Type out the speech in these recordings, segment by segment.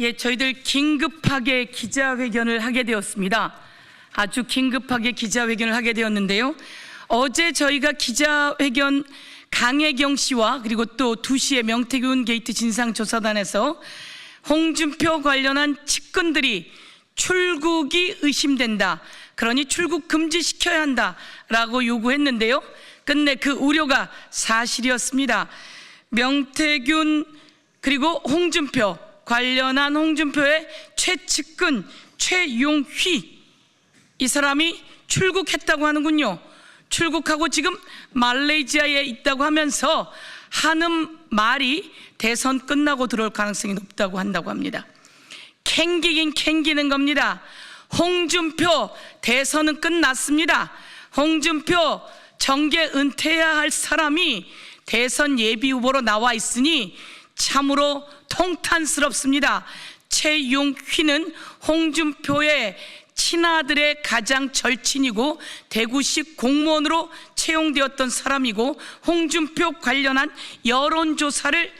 예, 저희들 긴급하게 기자회견을 하게 되었습니다. 아주 긴급하게 기자회견을 하게 되었는데요. 어제 저희가 기자회견 강혜경 씨와 그리고 또 2시에 명태균 게이트 진상조사단에서 홍준표 관련한 측근들이 출국이 의심된다. 그러니 출국 금지시켜야 한다 라고 요구했는데요. 끝내 그 우려가 사실이었습니다. 명태균 그리고 홍준표 관련한 홍준표의 최측근 최용휘 이 사람이 출국했다고 하는군요. 출국하고 지금 말레이시아에 있다고 하면서 하는 말이 대선 끝나고 들어올 가능성이 높다고 한다고 합니다. 캥기긴 캥기는 겁니다. 홍준표 대선은 끝났습니다. 홍준표 정계 은퇴해야 할 사람이 대선 예비 후보로 나와 있으니 참으로 통탄스럽습니다. 최용휘는 홍준표의 친아들의 가장 절친이고 대구시 공무원으로 채용되었던 사람이고 홍준표 관련한 여론조사를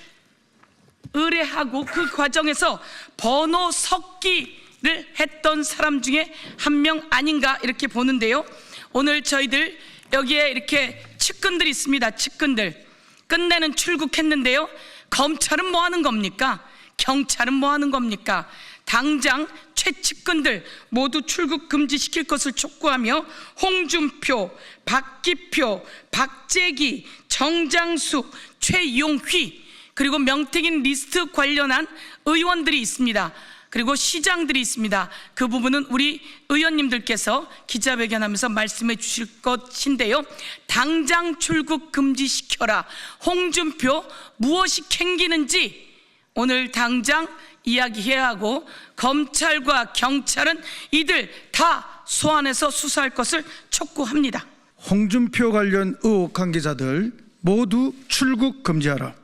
의뢰하고 그 과정에서 번호 섞기를 했던 사람 중에 한 명 아닌가 이렇게 보는데요. 오늘 저희들 여기에 이렇게 측근들이 있습니다. 측근들. 끝내는 출국했는데요. 검찰은 뭐 하는 겁니까? 경찰은 뭐 하는 겁니까? 당장 최측근들 모두 출국 금지시킬 것을 촉구하며 홍준표, 박기표, 박재기, 정장숙, 최용휘 그리고 명태균 리스트 관련한 의원들이 있습니다. 그리고 시장들이 있습니다. 그 부분은 우리 의원님들께서 기자회견하면서 말씀해 주실 것인데요. 당장 출국 금지시켜라. 홍준표 무엇이 캥기는지 오늘 당장 이야기해야 하고 검찰과 경찰은 이들 다 소환해서 수사할 것을 촉구합니다. 홍준표 관련 의혹 관계자들 모두 출국 금지하라.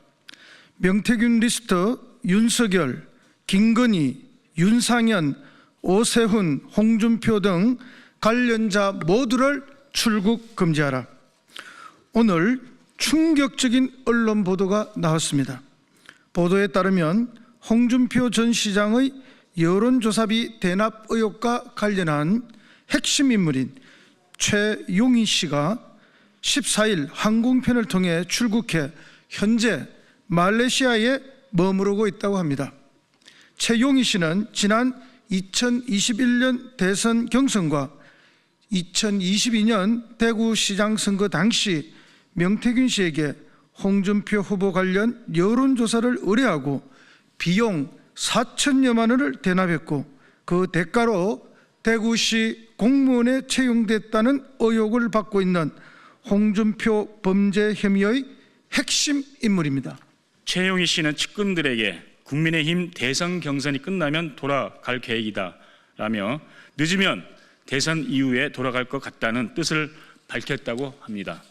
명태균 리스트 윤석열, 김건희, 윤상현, 오세훈, 홍준표 등 관련자 모두를 출국 금지하라. 오늘 충격적인 언론 보도가 나왔습니다. 보도에 따르면 홍준표 전 시장의 여론조사비 대납 의혹과 관련한 핵심 인물인 최용희 씨가 14일 항공편을 통해 출국해 현재 말레이시아에 머무르고 있다고 합니다. 최용희 씨는 지난 2021년 대선 경선과 2022년 대구시장 선거 당시 명태균 씨에게 홍준표 후보 관련 여론조사를 의뢰하고 비용 4천여만 원을 대납했고 그 대가로 대구시 공무원에 채용됐다는 의혹을 받고 있는 홍준표 범죄 혐의의 핵심 인물입니다. 최용희 씨는 측근들에게 국민의힘 대선 경선이 끝나면 돌아갈 계획이다 라며 늦으면 대선 이후에 돌아갈 것 같다는 뜻을 밝혔다고 합니다.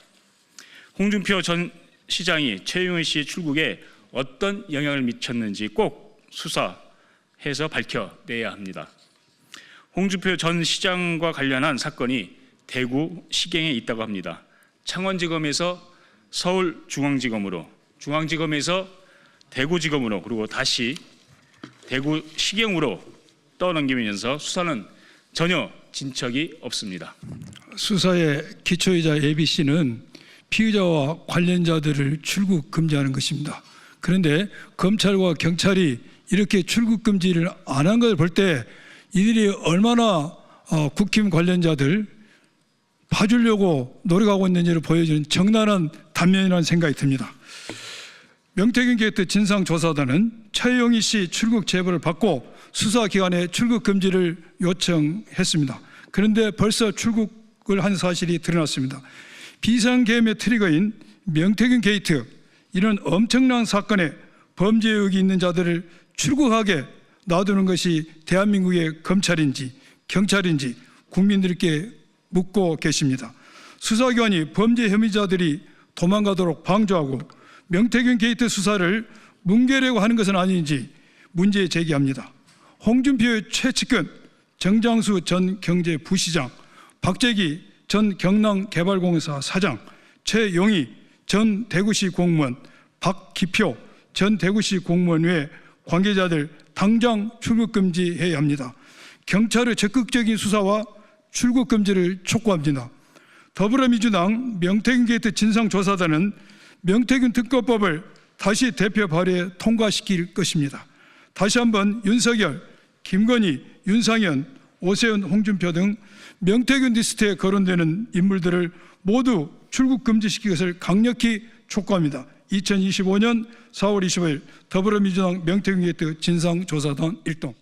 홍준표 전 시장이 최용희 씨 출국에 어떤 영향을 미쳤는지 꼭 수사해서 밝혀내야 합니다. 홍준표 전 시장과 관련한 사건이 대구 시경에 있다고 합니다. 창원지검에서 서울중앙지검으로, 중앙지검에서 대구지검으로 그리고 다시 대구 시경으로 떠넘기면서 수사는 전혀 진척이 없습니다. 수사의 기초이자 ABC는 피의자와 관련자들을 출국 금지하는 것입니다. 그런데 검찰과 경찰이 이렇게 출국 금지를 안 한 걸 볼 때 이들이 얼마나 어, 국힘 관련자들 봐주려고 노력하고 있는지를 보여주는 적나라한 단면이라는 생각이 듭니다. 명태균 게이트 진상조사단은 최영희 씨 출국 제보를 받고 수사기관에 출국 금지를 요청했습니다. 그런데 벌써 출국을 한 사실이 드러났습니다. 비상계엄의 트리거인 명태균 게이트 이런 엄청난 사건에 범죄 의혹이 있는 자들을 출국하게 놔두는 것이 대한민국의 검찰인지 경찰인지 국민들께 묻고 계십니다. 수사기관이 범죄 혐의자들이 도망가도록 방조하고 명태균 게이트 수사를 뭉개려고 하는 것은 아닌지 문제 제기합니다. 홍준표의 최측근 정장수 전 경제부시장, 박재기 전 경남개발공사 사장, 최용희 전 대구시 공무원, 박기표 전 대구시 공무원 외 관계자들 당장 출국 금지해야 합니다. 경찰의 적극적인 수사와 출국 금지를 촉구합니다. 더불어민주당 명태균 게이트 진상조사단은 명태균 특검법을 다시 대표 발의에 통과시킬 것입니다. 다시 한번 윤석열, 김건희, 윤상현, 오세훈, 홍준표 등 명태균 리스트에 거론되는 인물들을 모두 출국 금지시킬 것을 강력히 촉구합니다. 2025년 4월 25일 더불어민주당 명태균 게이트 진상조사단 일동